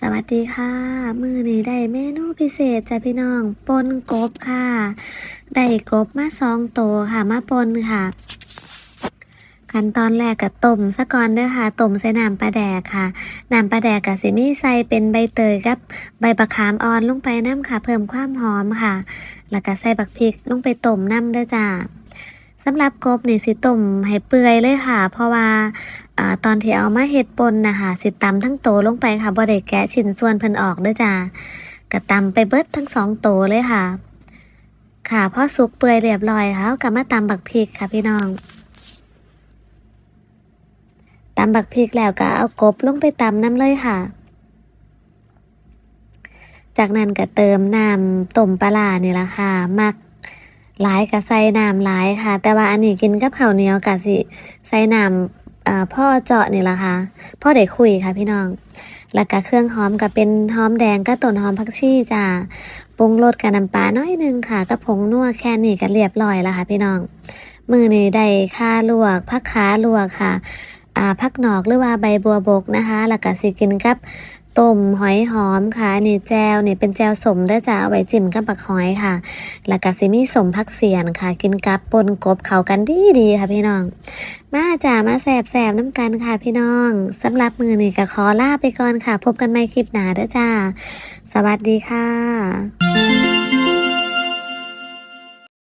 สวัสดีค่ะ มือนี้ได้เมนูพิเศษจ้ะพี่น้องปนกบค่ะ ได้กบมาสองตัวค่ะมาปนค่ะ ขั้นตอนแรกก็ต้มซะก่อนเด้อค่ะต้มใส่น้ำปลาแดกค่ะน้ำปลาแดกกับสิมีใส่เป็นใบเตยกับใบบักขามอ่อนลงไปน้ำค่ะ เพิ่มความหอมค่ะ แล้วก็ใส่บักพริกลงไปต้มน้ำเด้อจ้า สำหรับกบนี่สิต้มให้เปื่อยเลยค่ะ เพราะว่าอตอนที่เอามาเฮ็ดปนนะคะสิตำทั้งโตลงไปค่ะบ่ได้แกะชิ้นส่วนเพิ่นออกด้อจ้ากะตำไปเบิดทั้งสองโตเลยค่ะ ค่ะพอสุกเปื่อยเรียบร้อยค่ะก็มาตำบักพริกค่ะพี่น้องตำบักพริกแล้วก็เอากบลงไปตำน้ำเลยค่ะ จากนั้นก็เติมน้ำต้มปลาร้านี่ยละค่ะมัก หลายก็ใส่น้ำหลายค่ะ แต่ว่าอันนี้กินกับข้าเหนียวกะสิใส่น้ำพ่อเจาะนี่ละค่ะพ่อเด็กคุยค่ะพี่น้อง แล้วก็เครื่องหอมก็เป็นหอมแดงก็ต้นหอมผักชีจ้าปรุงรสกับน้ำปลาน้อยหนึงค่ะก็ผงนัวแค่นี้ก็เรียบร้อยแล้วค่ะพี่น้องมือนี้ได้ค่าลวกผักขาลวกค่ะอ่าผักหนอกหรือว่าใบบัวบกนะคะ แล้วก็สิกินกับ ต้มหอยหอมค่ะนี่แจวนี่เป็นแจวสมเด้จ้าเอาไว้จิ้มกับบักหอยค่ะ แล้วก็ซิมีสมพักเสียนค่ะ กินกับปนกบเขากันดีดีค่ะพี่น้อง มาจ้ามาแสบแสบน้ำกันค่ะพี่น้องสำหรับมือนี่ก็ขอลาไปก่อนค่ะ พบกันใหม่คลิปหน้าเด้อจ้า สวัสดีค่ะ